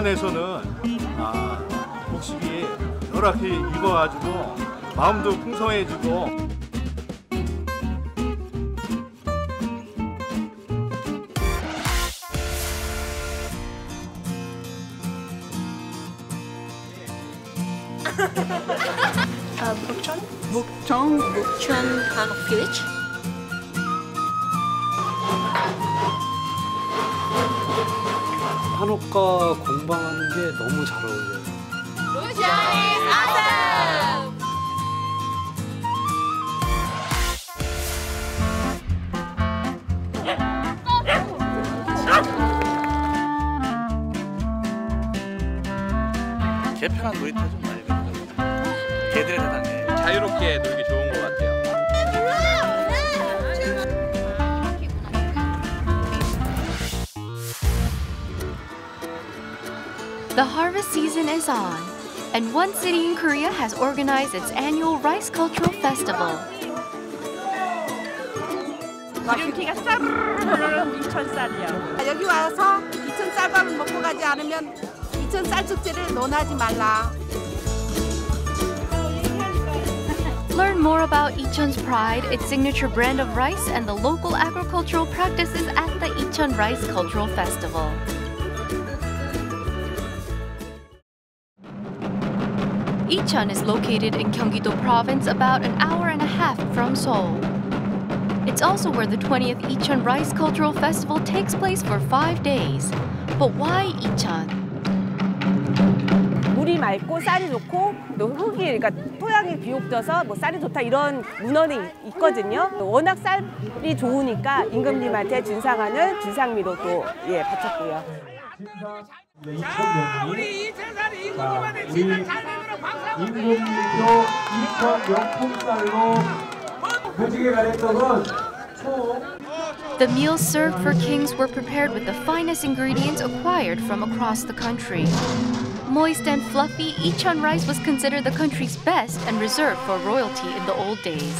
북한에서는 아, 복식이 열악히 익어가지고 마음도 풍성해지고 아, 북촌? 북촌, 북촌 강 빌리지? 한옥과 공방하는 게 너무 잘 어울려요. 개편한 놀이터 좀 많이 되는 개들의 세상에. 자유롭게 놀기 The harvest season is on, and one city in Korea has organized its annual Rice Cultural Festival. 기름기가 쌀르르 이천 쌀이야. 여기 와서 이천 쌀밥을 먹고 가지 않으면 이천 쌀 축제를 논하지 말라. Learn more about Icheon's pride, its signature brand of rice, and the local agricultural practices at the Icheon Rice Cultural Festival. Icheon is located in Gyeonggi-do province about an hour and a half from Seoul. It's also where the 20th Icheon Rice Cultural Festival takes place for five days. But why Icheon? 물이 맑고 쌀이 좋고 또 흙이 그러니까 토양이 비옥져서 뭐 쌀이 좋다 이런 문헌이 있거든요. 워낙 쌀이 좋으니까 임금님한테 진상하는 진상미로 또 예, 바쳤고요. 우리 이천살이 임금님한테 진상 잘 임금님표 이천 명품살로 무지개 가래떡은 The meals served for kings were prepared with the finest ingredients acquired from across the country. Moist and fluffy, Icheon rice was considered the country's best and reserved for royalty in the old days.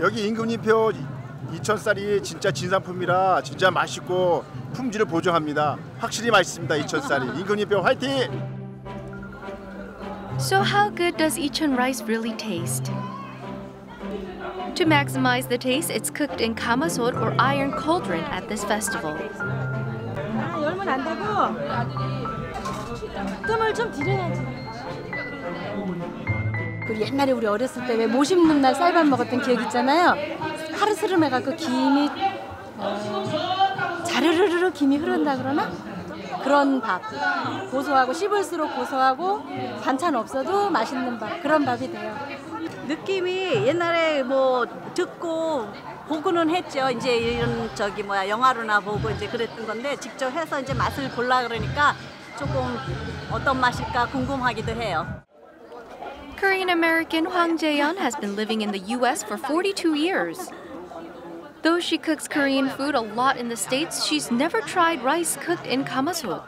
여기 임금님표 2천쌀이 진짜 진상품이라 진짜 맛있고 품질을 보증합니다. 확실히 맛있습니다. 2천쌀이. 임금님표 화이팅! So, how good does Icheon rice really taste? To maximize the taste, it's cooked in kamasot or iron cauldron at this festival. 아, 열면 안 되고 뜸을 좀 들여야지. 그 옛날에 우리 어렸을 때 왜 모심 는 쌀밥 먹었던 기억 있잖아요. 하르스름 해갖고 김이 어, 자르르르 김이 흐른다 그러나 그런 밥 고소하고 씹을수록 고소하고 반찬 없어도 맛있는 밥 그런 밥이 돼요. 느낌이 옛날에 뭐 듣고 보고는 했죠. 이제 이런 저기 뭐야 영화로나 보고 이제 그랬던 건데 직접 해서 이제 맛을 볼라 그러니까 조금 어떤 맛일까 궁금하기도 해요. Korean American Hwang Jae-yeon has been living in the US for 42 years. Though she cooks Korean food a lot in the States, she's never tried rice cooked in kamasot.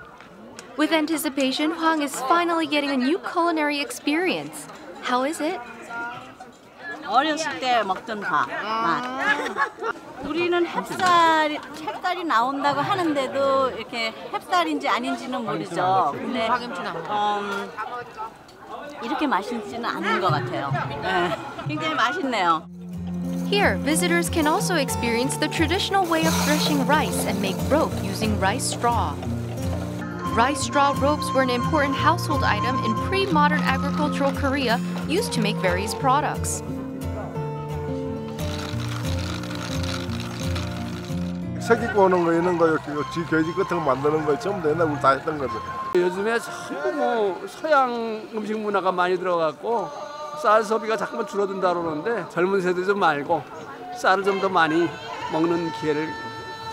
With anticipation, Hwang is finally getting a new culinary experience. How is it? 어렸을 때 먹던 밥 맛. 우리는 햅쌀이 햅쌀이 나온다고 하는데도 이렇게 햅쌀인지 아닌지는 모르죠. 근데 음, 이렇게 맛있지는 않은 것 같아요. 네, 굉장히 맛있네요. Here, visitors can also experience the traditional way of threshing rice and make rope using rice straw. Rice straw ropes were an important household item in pre modern agricultural Korea used to make various products. 새끼 오는 거 이런 거 이렇게 쥐 돼지 같은 거 만드는 거 전부 다 옛날 우리 다 했던 거죠. 요즘에 전부 뭐 서양 음식 문화가 많이 들어갔고 쌀 소비가 자꾸만 줄어든다 그러는데 젊은 세대 좀 말고 쌀을 좀 더 많이 먹는 기회를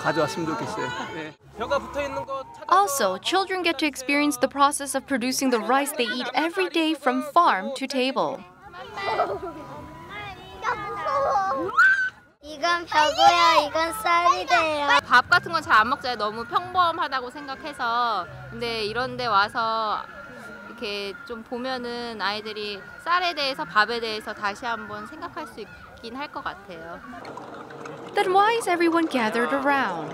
가져왔으면 좋겠어요. 예. 벼가 붙어 있는 거 Also, children get to experience the process of producing the rice they eat every day from farm to table. 이건 벼고요, 이건 쌀이 돼요. 밥 같은 건 잘 안 먹잖아요. 너무 평범하다고 생각해서. 근데 이런 데 와서 이렇게 좀 보면은 아이들이 쌀에 대해서 밥에 대해서 다시 한번 생각할 수 있긴 할 것 같아요. Then why is everyone gathered around?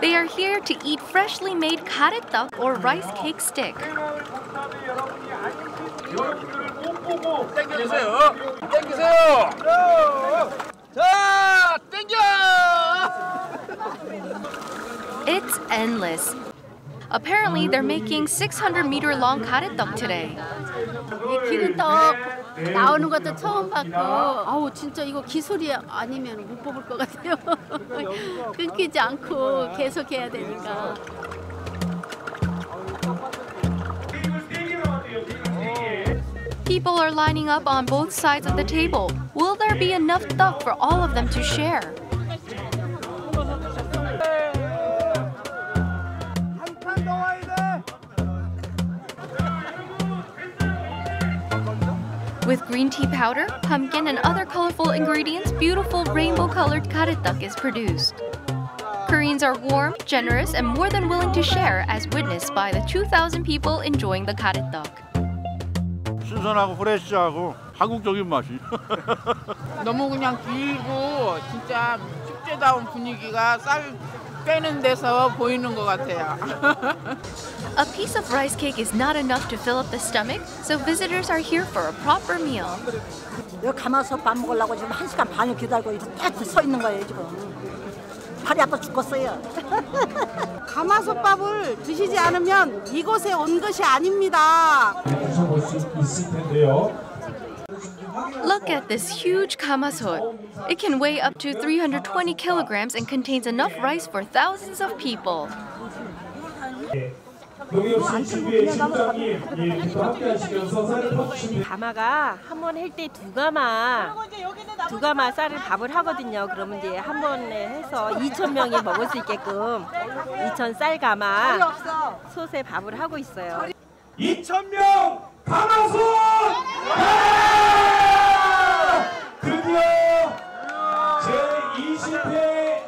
They are here to eat freshly made karetak or rice cake stick. 땡기세요. 땡기세요. 자, 땡겨. It's endless. Apparently, they're making 600 meter long karetak today. 이 기름떡 나오는 것도 처음 봤고 아우 진짜 이거 기술이 아니면 못 뽑을 것 같아요. 끊기지 않고 계속 해야 되니까. People are lining up on both sides of the table. Will there be enough stuff for all of them to share? With green tea powder, pumpkin, and other colorful ingredients, beautiful rainbow colored karetak is produced. Koreans are warm, generous, and more than willing to share, as witnessed by the 2,000 people enjoying the karetak. 신선하고 프레시하고 한국적인 맛이. 너무 그냥 길고 진짜 축제다운 분위기가 쌀 빼는 데서 보이는 것 같아요. A piece of rice cake is not enough to fill up the stomach, so visitors are here for a proper meal. 여기 가마솥 밥 먹으려고 지금 한 시간 반을 기다리고 이렇게 딱서 있는 거예요 지금. 팔이 아파 죽겠어요. 가마솥밥을 드시지 않으면 이곳에 온 것이 아닙니다. 드셔볼 수 있을 텐데요. Look at this huge kamasot. It can weigh up to 320 kilograms and contains enough rice for thousands of people. 예. 가마가 한 번 할 때 두 가마 두 가마 쌀을 밥을 하거든요. 그러면 이제 한 번에 해서 2천 명이 먹을 수 있게끔 2천 쌀 가마 솥에 밥을 하고 있어요. 2,000명 가마솥! 드디어 제20회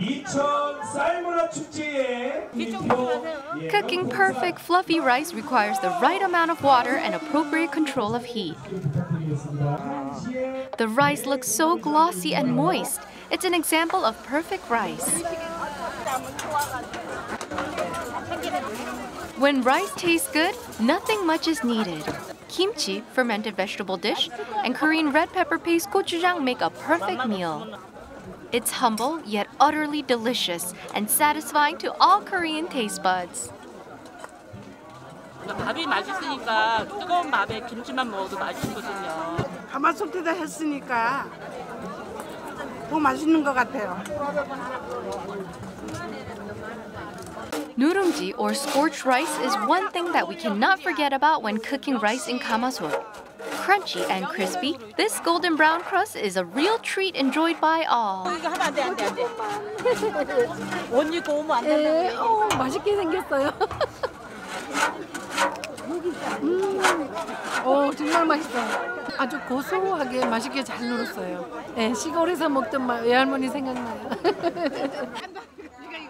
2000 쌀문화 축제에 Cooking perfect fluffy rice requires the right amount of water and appropriate control of heat. The rice looks so glossy and moist. It's an example of perfect rice. When rice tastes good, nothing much is needed. Kimchi, fermented vegetable dish, and Korean red pepper paste gochujang make a perfect meal. It's humble yet utterly delicious and satisfying to all Korean taste buds. 밥이 맛있으니까 뜨거운 밥에 김치만 먹어도 맛있거든요. 가마솥에다 했으니까 더 맛있는 것 같아요. Nurungji or scorched rice is one thing that we cannot forget about when cooking rice in kamasot. Crunchy and crispy, this golden brown crust is a real treat enjoyed by all. 이거 하면 안 돼, 안 돼, 안 돼. 옷 입고 오면 안 예, 된다고. 어, 맛있게 생겼어요. 음, 어, 정말 맛있어요. 아주 고소하게 맛있게 잘 눌었어요. 예, 시골에서 먹던 마- 외할머니 생각나요.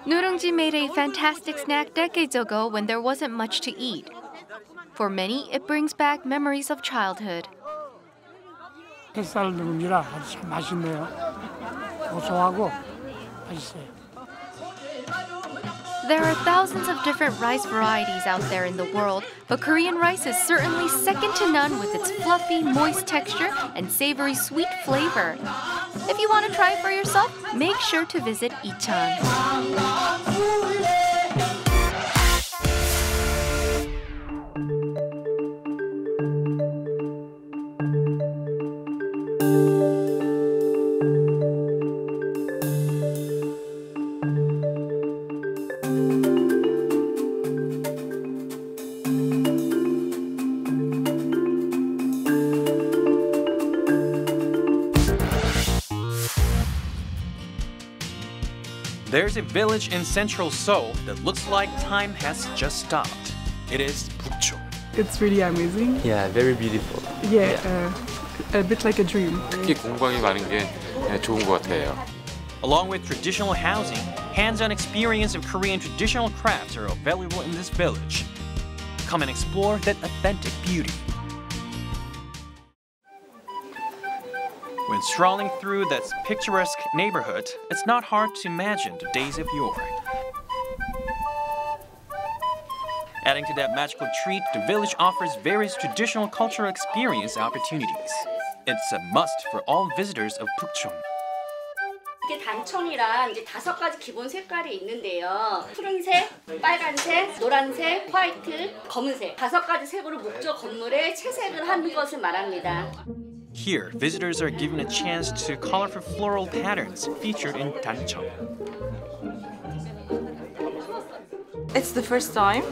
Nurungji made a fantastic snack decades ago when there wasn't much to eat. For many, it brings back memories of childhood. 햇살 누룽지라 아주 참 맛있네요. 고소하고 맛있어요. There are thousands of different rice varieties out there in the world, but Korean rice is certainly second to none with its fluffy, moist texture and savory sweet flavor. If you want to try it for yourself, make sure to visit Ichan. There's a village in central Seoul that looks like time has just stopped. It is Bukcho. It's really amazing. Yeah, very beautiful. Yeah, uh, a bit like a dream. 특히 공방이 많은 게 네, 좋은 것 같아요. Along with traditional housing, hands-on experience of Korean traditional crafts are available in this village. Come and explore that authentic beauty. When strolling through that picturesque neighborhood, it's not hard to imagine the days of yore. Adding to that magical treat, the village offers various traditional cultural experience opportunities. It's a must for all visitors of Pukchon. 이게 단청이랑 이제 다섯 가지 기본 색깔이 있는데요. 푸른색, 빨간색, 노란색, 화이트, 검은색 다섯 가지 색으로 목적 건물에 채색을 하는 것을 말합니다. Here, visitors are given a chance to colorful floral patterns featured in Dancheong. It's the first time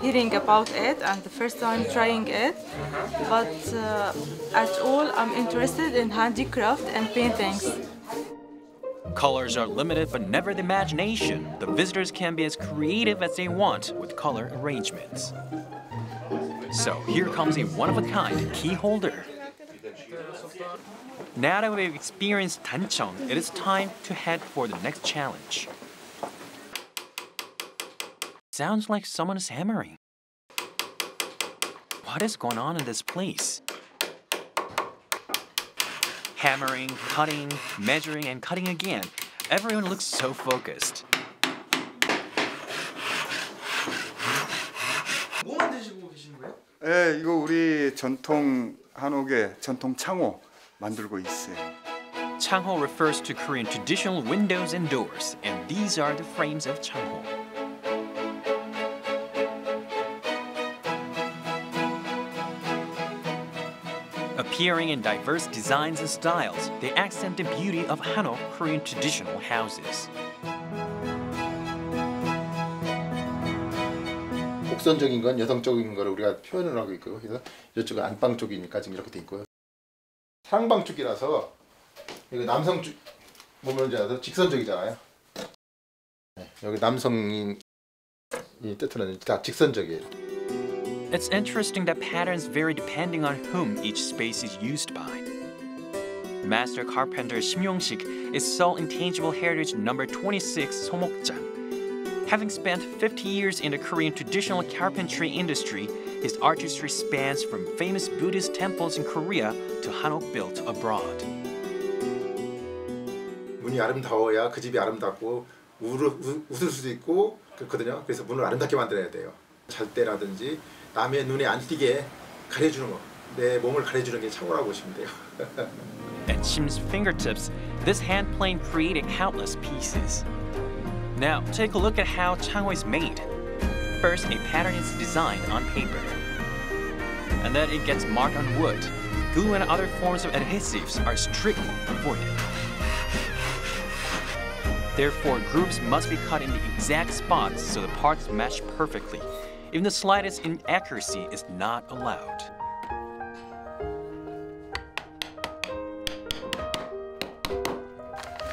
hearing about it and the first time trying it, but uh, at all I'm interested in handicraft and paintings. Colors are limited but never the imagination. The visitors can be as creative as they want with color arrangements. So here comes a one-of-a-kind key holder. Now that we've experienced Dancheong, it is time to head for the next challenge. Sounds like someone is hammering. What is going on in this place? Hammering, cutting, measuring, and cutting again. Everyone looks so focused. 뭐 만드시고 계시는 거예요? 예, 이거 우리 전통 한옥의 전통 창호 만들고 있어요. Changho refers to Korean traditional windows and doors, and these are the frames of Changho. Appearing in diverse designs and styles, they accent the beauty of Hanok Korean traditional houses. 곡선적인 건 여성적인 거를 우리가 표현을 하고 있고요. 그래서 이쪽은 안방 쪽이니까 지금 이렇게 돼 있고요. 상방 쪽이라서 이거 남성 쪽 보면 이제 직선적이잖아요. 네, 여기 남성이 뜻하는 다 직선적이에요. It's interesting that patterns vary depending on whom each space is used by. Master carpenter Shim Yong-sik is sole intangible heritage number 26 Somokjang. Having spent 50 years in the Korean traditional carpentry industry, his artistry spans from famous Buddhist temples in Korea to Hanok built abroad. 문이 아름다워야 그 집이 아름답고 우르, 우, 웃을 수도 있고 그렇거든요. 그래서 문을 아름답게 만들어야 돼요. 잘 때라든지 남의 눈에 안 띄게 가려주는 거. 내 몸을 가려주는 게 창호라고 보시면 돼요. At Shim's fingertips, this hand plane created countless pieces. Now, take a look at how Changho is made. First, a pattern is designed on paper. And then it gets marked on wood. Glue and other forms of adhesives are strictly avoided. Therefore, grooves must be cut in the exact spots so the parts match perfectly. Even the slightest inaccuracy is not allowed.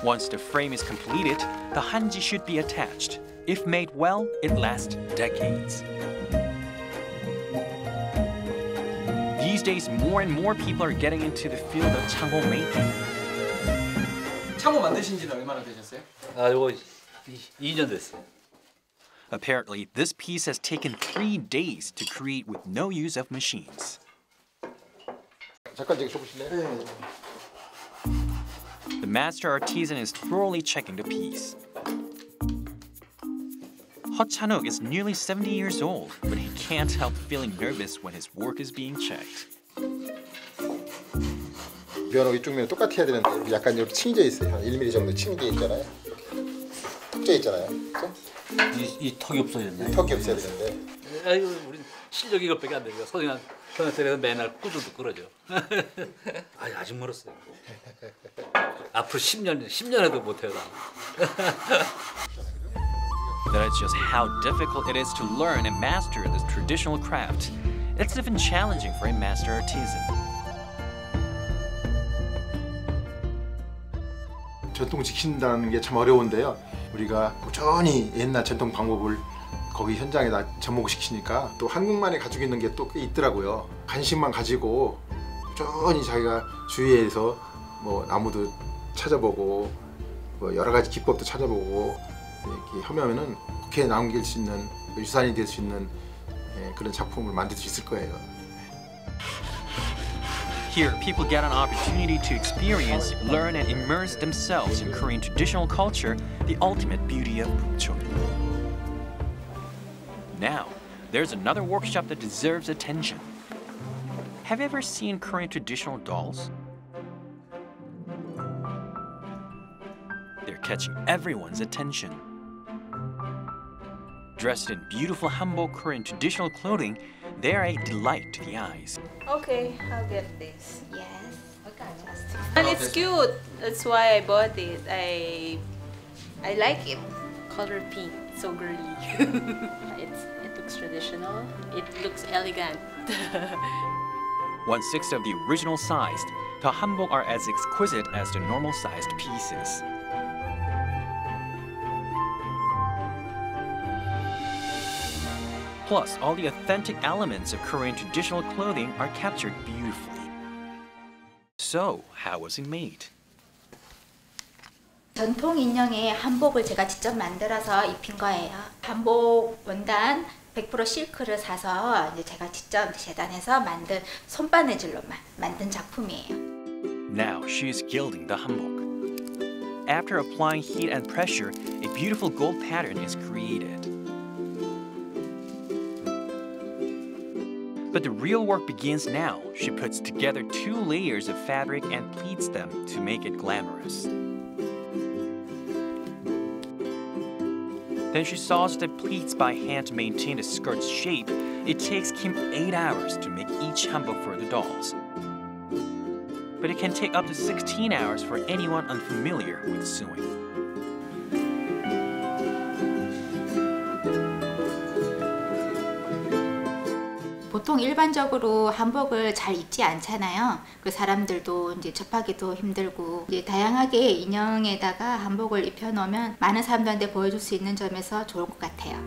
Once the frame is completed, the hanji should be attached. If made well, it lasts decades. These days, more and more people are getting into the field of chango making. 창호 만드신 지는 얼마나 되셨어요? 아, 요거 2년 됐어요. Apparently, this piece has taken three days to create with no use of machines. 잠깐 저기 줘보실래요? The master artisan is thoroughly checking the piece. Chanuk is nearly 70 years old, but he can't help feeling nervous when his work is being checked. 면하고 이쪽 면이 똑같아야 되는데 여기 약간 이렇게 층이져 있어요. 한 1mm 정도 층이져 있잖아요. 턱져 있잖아요. 그죠? 이, 이 턱이 없어야 된다. 턱이 없어야 되는데. 아이고 우리 실력이 이것밖에 안 되니까 소중한 선생님한테 맨날 꾸준히 끌어줘. 아 아직 멀었어요. 앞으로 10년 10년에도 못해요. That is just how difficult it is to learn and master this traditional craft. It's even challenging for a master artisan. 전통 지킨다는 게 참 어려운데요. 우리가 꾸준히 옛날 전통 방법을 거기 현장에다 접목시키니까 또 한국만이 가지고 있는 게또꽤 있더라고요. 관심만 가지고 꾸준히 자기가 주위에서 뭐 나무도 찾아보고 뭐 여러 가지 기법도 찾아보고 이렇게 하면은 국회에 남길 수 있는 유산이 될 수 있는 예, 그런 작품을 만들 수 있을 거예요. Here, people get an opportunity to experience, learn, and immerse themselves in Korean traditional culture, the ultimate beauty of Bukchon. Now, there's another workshop that deserves attention. Have you ever seen Korean traditional dolls? They're catching everyone's attention. Dressed in beautiful hanbok Korean traditional clothing, they are a delight to the eyes. Okay, I'll get this. Yes. And it's cute. That's why I bought it. I I like it. Color pink, so girly. it's it looks traditional. It looks elegant. One sixth of the original sized, the hanbok are as exquisite as the normal sized pieces. Plus, all the authentic elements of Korean traditional clothing are captured beautifully. So, how was it made? 전통 인형의 한복을 제가 직접 만들어서 입힌 거예요. 한복 원단 100% 실크를 사서 이제 제가 직접 재단해서 만든 손바느질로만 만든 작품이에요. Now she is gilding the hanbok. After applying heat and pressure, a beautiful gold pattern is created. But the real work begins now. She puts together two layers of fabric and pleats them to make it glamorous. Then she saws the pleats by hand to maintain the skirt's shape. It takes Kim 8 hours to make each hanbok for the dolls. But it can take up to 16 hours for anyone unfamiliar with sewing. 보통 일반적으로 한복을 잘 입지 않잖아요. 그 사람들도 이제 접하기도 힘들고 이제 다양하게 인형에다가 한복을 입혀 놓으면 많은 사람들한테 보여줄 수 있는 점에서 좋을 것 같아요.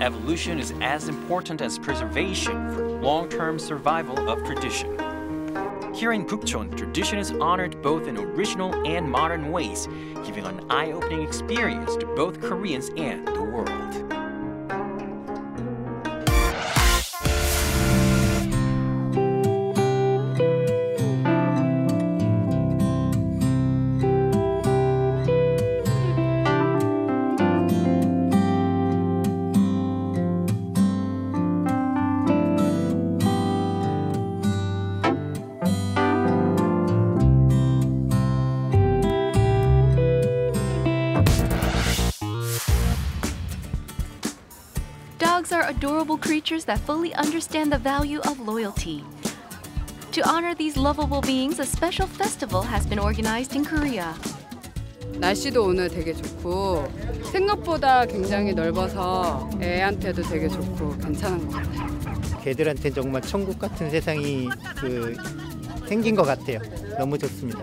Evolution is as important as preservation for long-term survival of tradition. Here in Bukchon, tradition is honored both in original and modern ways, giving an eye-opening experience to both Koreans and the world. adorable creatures that fully understand the value of loyalty. To honor these lovable beings, a special festival has been organized in Korea. 날씨도 오늘 되게 좋고 생각보다 굉장히 넓어서 애한테도 되게 좋고 괜찮은 것 같아요. 개들한테 정말 천국 같은 세상이 그 생긴 것 같아요. 너무 좋습니다.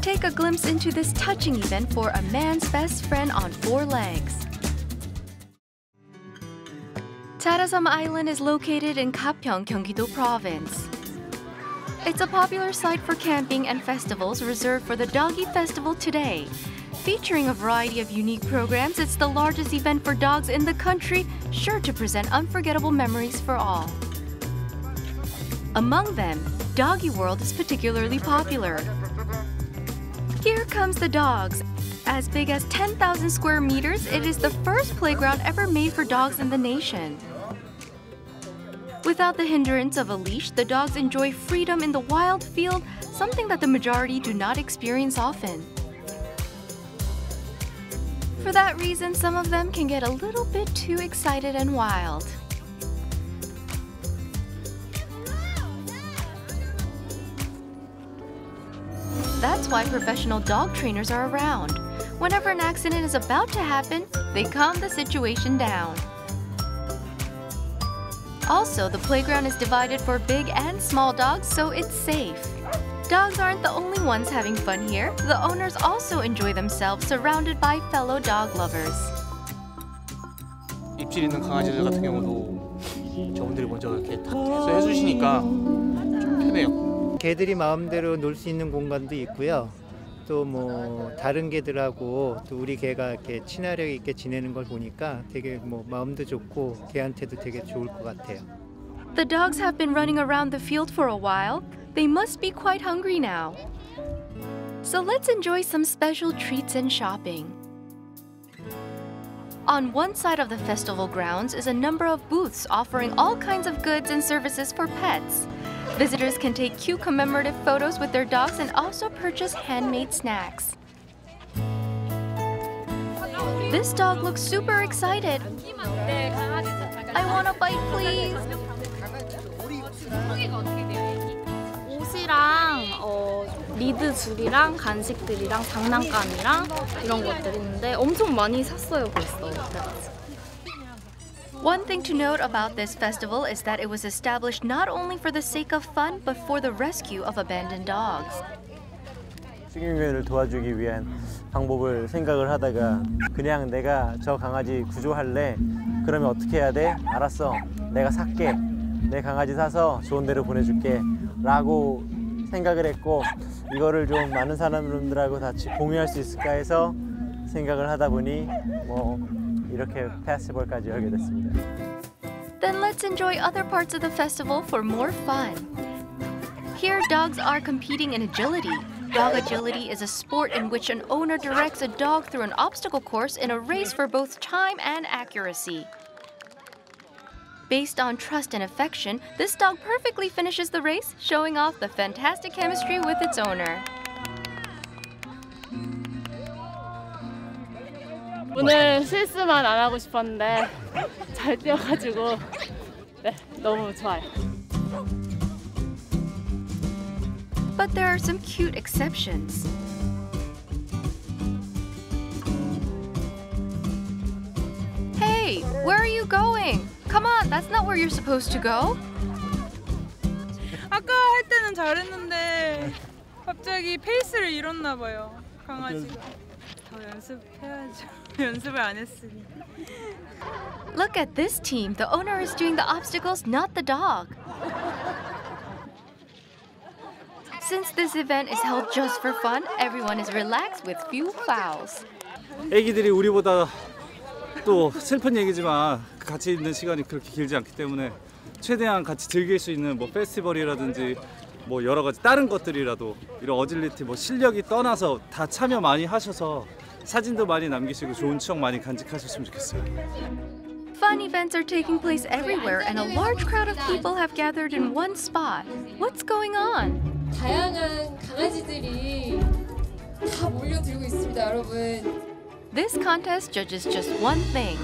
Take a glimpse into this touching event for a man's best friend on four legs. Charasam Island is located in Gapyeong, Gyeonggi-do Province. It's a popular site for camping and festivals reserved for the Doggy Festival today. Featuring a variety of unique programs, it's the largest event for dogs in the country, sure to present unforgettable memories for all. Among them, Doggy World is particularly popular. Here comes the dogs. As big as 10,000 square meters, it is the first playground ever made for dogs in the nation. Without the hindrance of a leash, the dogs enjoy freedom in the wild field, something that the majority do not experience often. For that reason, some of them can get a little bit too excited and wild. That's why professional dog trainers are around. Whenever an accident is about to happen, they calm the situation down. Also, the playground is divided for big and small dogs, so it's safe. Dogs aren't the only ones having fun here. The owners also enjoy themselves surrounded by fellow dog lovers. 입질 있는 강아지들 같은 경우도 저분들이 먼저 이렇게 탁 해서 해주시니까 좀 편해요. 개들이 마음대로 놀 수 있는 공간도 있고요. 또 뭐 다른 개들하고 또 우리 개가 이렇게 친화력 있게 지내는 걸 보니까 되게 뭐 마음도 좋고 개한테도 되게 좋을 것 같아요. The dogs have been running around the field for a while. They must be quite hungry now. So let's enjoy some special treats and shopping. On one side of the festival grounds is a number of booths offering all kinds of goods and services for pets. Visitors can take cute commemorative photos with their dogs and also purchase handmade snacks. This dog looks super excited. I want a bite, please. 옷이랑 어, 리드 줄이랑 간식들이랑 장난감이랑 이런 것들 있는데 엄청 많이 샀어요 벌써. One thing to note about this festival is that it was established not only for the sake of fun, but for the rescue of abandoned dogs. 식용견을 도와주기 위한 방법을 생각을 하다가 그냥 내가 저 강아지 구조할래? 그러면 어떻게 해야 돼? 알았어. 내가 살게. 내 강아지 사서 좋은 데로 보내줄게. 라고 생각을 했고 이거를 좀 많은 사람들하고 같이 공유할 수 있을까 해서 생각을 하다 보니 뭐 이렇게 페스티벌까지 열게 됐습니다. Then let's enjoy other parts of the festival for more fun. Here, dogs are competing in agility. Dog agility is a sport in which an owner directs a dog through an obstacle course in a race for both time and accuracy. Based on trust and affection, this dog perfectly finishes the race, showing off the fantastic chemistry with its owner. 오늘 실수만 안 하고 싶었는데 잘 뛰어가지고 네 너무 좋아요. But there are some cute exceptions. Hey, where are you going? Come on, that's not where you're supposed to go. 아까 할 때는 잘했는데 갑자기 페이스를 잃었나 봐요. 강아지가. 더 연습해야죠. 연습을 안 했으니. Look at this team. The owner is doing the obstacles, not the dog. Since this event is held just for fun, everyone is relaxed with few fouls. 애기들이 우리보다 또 슬픈 얘기지만 같이 있는 시간이 그렇게 길지 않기 때문에 최대한 같이 즐길 수 있는 뭐 페스티벌이라든지 뭐 여러 가지 다른 것들이라도 이런 어질리티 뭐 실력이 떠나서 다 참여 많이 하셔서 사진도 많이 남기시고 좋은 추억 많이 간직하셨으면 좋겠어요. Fun events are taking place everywhere, and a large crowd of people have gathered in one spot. What's going on? 다양한 강아지들이 다 몰려들고 있습니다, 여러분. This contest judges just one thing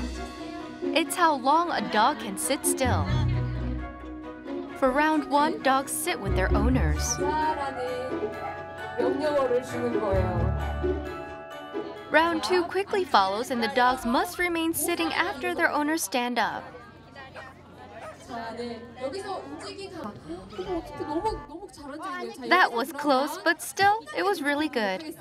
it's how long a dog can sit still. For round one, dogs sit with their owners. 라는 명령어를 주는 거예요. Round two quickly follows and the dogs must remain sitting after their owners stand up. That was close, but still, it was really good.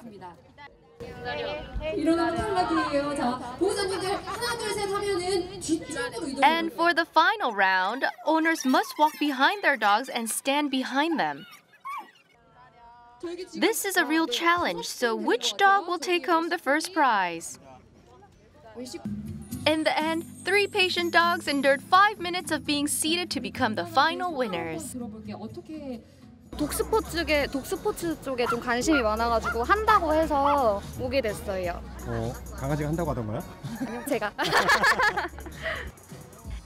And for the final round, owners must walk behind their dogs and stand behind them. This is a real challenge, so which dog will take home the first prize? In the end, three patient dogs endured five minutes of being seated to become the final winners. 들어볼게요. 어떻게 독스포츠 쪽에 독스포츠 쪽에 좀 관심이 많아가지고 한다고 해서 오게 됐어요. 어, 강아지가 한다고 하던가요? 아니요, 제가.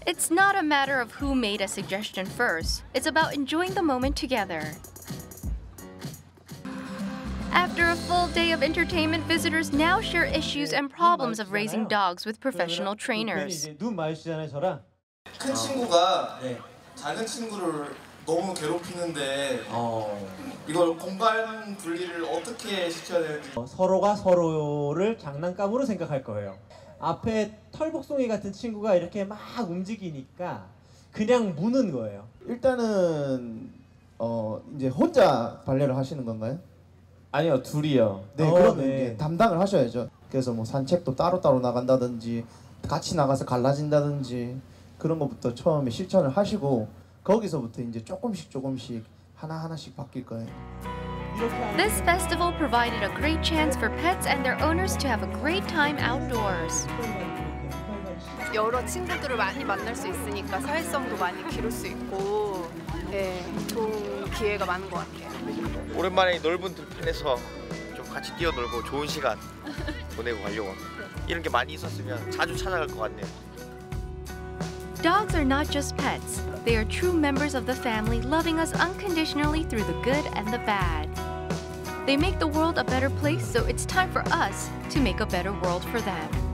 It's not a matter of who made a suggestion first, it's about enjoying the moment together. After a full day of entertainment, visitors now share issues and problems of raising dogs with professional trainers. 눈 마주치잖아요, 저랑. 큰 친구가 작은 친구를 너무 괴롭히는데 이걸 공간 분리를 어떻게 시켜야 되는지 어, 서로가 서로를 장난감으로 생각할 거예요. 앞에 털복숭이 같은 친구가 이렇게 막 움직이니까 그냥 무는 거예요. 일단은 어 이제 혼자 발레를 하시는 건가요? 아니요, 둘이요. 네, 어, 그러면 네. 이제 담당을 하셔야죠. 그래서 뭐 산책도 따로 따로 나간다든지 같이 나가서 갈라진다든지 그런 것부터 처음에 실천을 하시고 거기서부터 이제 조금씩 조금씩 하나 하나씩 바뀔 거예요. This festival provided a great chance for pets and their owners to have a great time outdoors. 여러 친구들을 많이 만날 수 있으니까 사회성도 많이 기를 수 있고 예, 좋은 기회가 많은 것 같아요. 오랜만에 넓은 들판에서 좀 같이 뛰어놀고 좋은 시간 보내고 가려고 합니다. 이런 게 많이 있었으면 자주 찾아갈 것 같네요. Dogs are not just pets. They are true members of the family, loving us unconditionally through the good and the bad. They make the world a better place, so it's time for us to make a better world for them.